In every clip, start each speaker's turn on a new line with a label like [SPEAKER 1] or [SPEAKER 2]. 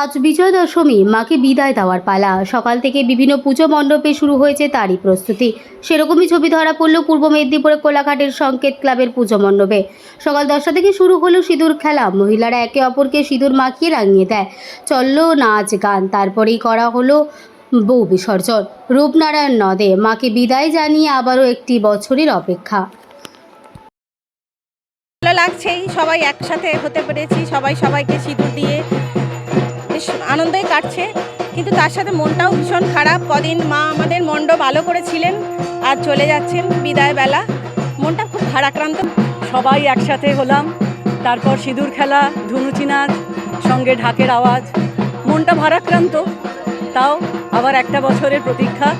[SPEAKER 1] আজ বিজয় দশমী, মাকে বিদায় দেওয়ার পালা। সকাল থেকে বিভিন্ন পুজো মণ্ডপে শুরু হয়েছে তারই প্রস্তুতি। সেরকমই ছবি ধরা পড়ল পূর্ব মেদিনীপুরের কোলাঘাটের সংকেত ক্লাবের পুজো মণ্ডপে। সকাল দশটা থেকে শুরু হলো সিঁদুর খেলা। মহিলারা একে অপরকে সিঁদুর মাখিয়ে রাঙিয়ে দেয়। চলল নাচ গান, তারপরেই করা হলো বউ বিসর্জন। রূপনারায়ণ নদে, মাকে বিদায় জানিয়ে আবারও একটি বছরের অপেক্ষা।
[SPEAKER 2] ভালো লাগছেই, সবাই একসাথে হতে পেরেছি। সবাই সবাইকে সিঁদুর দিয়ে আনন্দই কাটছে কিন্তু তার সাথে মনটাও ভীষণ খারাপ। কদিন মা আমাদের মণ্ড ভালো করেছিলেন আর চলে যাচ্ছেন বিদায় বেলা। মনটা খুব ভারাক্রান্ত।
[SPEAKER 3] সবাই একসাথে হলাম তারপর সিঁদুর খেলা ধুনুচি নাচ সঙ্গে ঢাকের আওয়াজ। মনটা ভারাক্রান্ত তাও আবার একটা বছরের প্রতীক্ষা।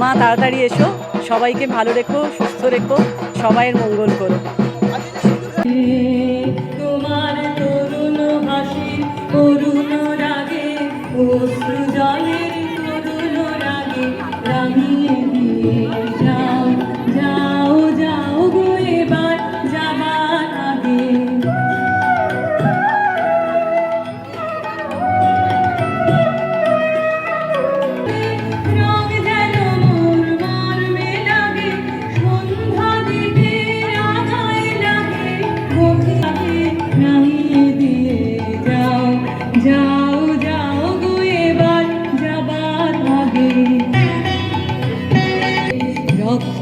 [SPEAKER 3] মা তাড়াতাড়ি এসো সবাইকে ভালো রেখো সুস্থ রেখো সবাইয়ের মঙ্গল করো। রাঙিয়ে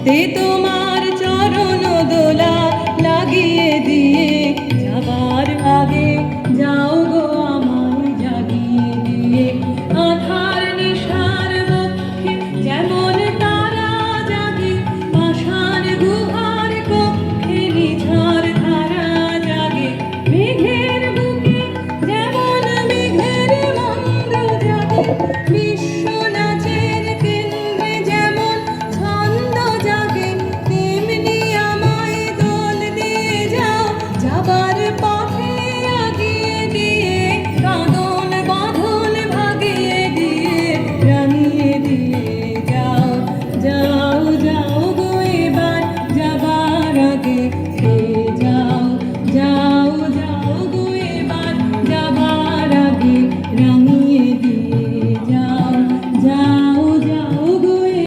[SPEAKER 3] হাতে তোমার চরণ দোলা লাগিয়ে দিয়ে body, body.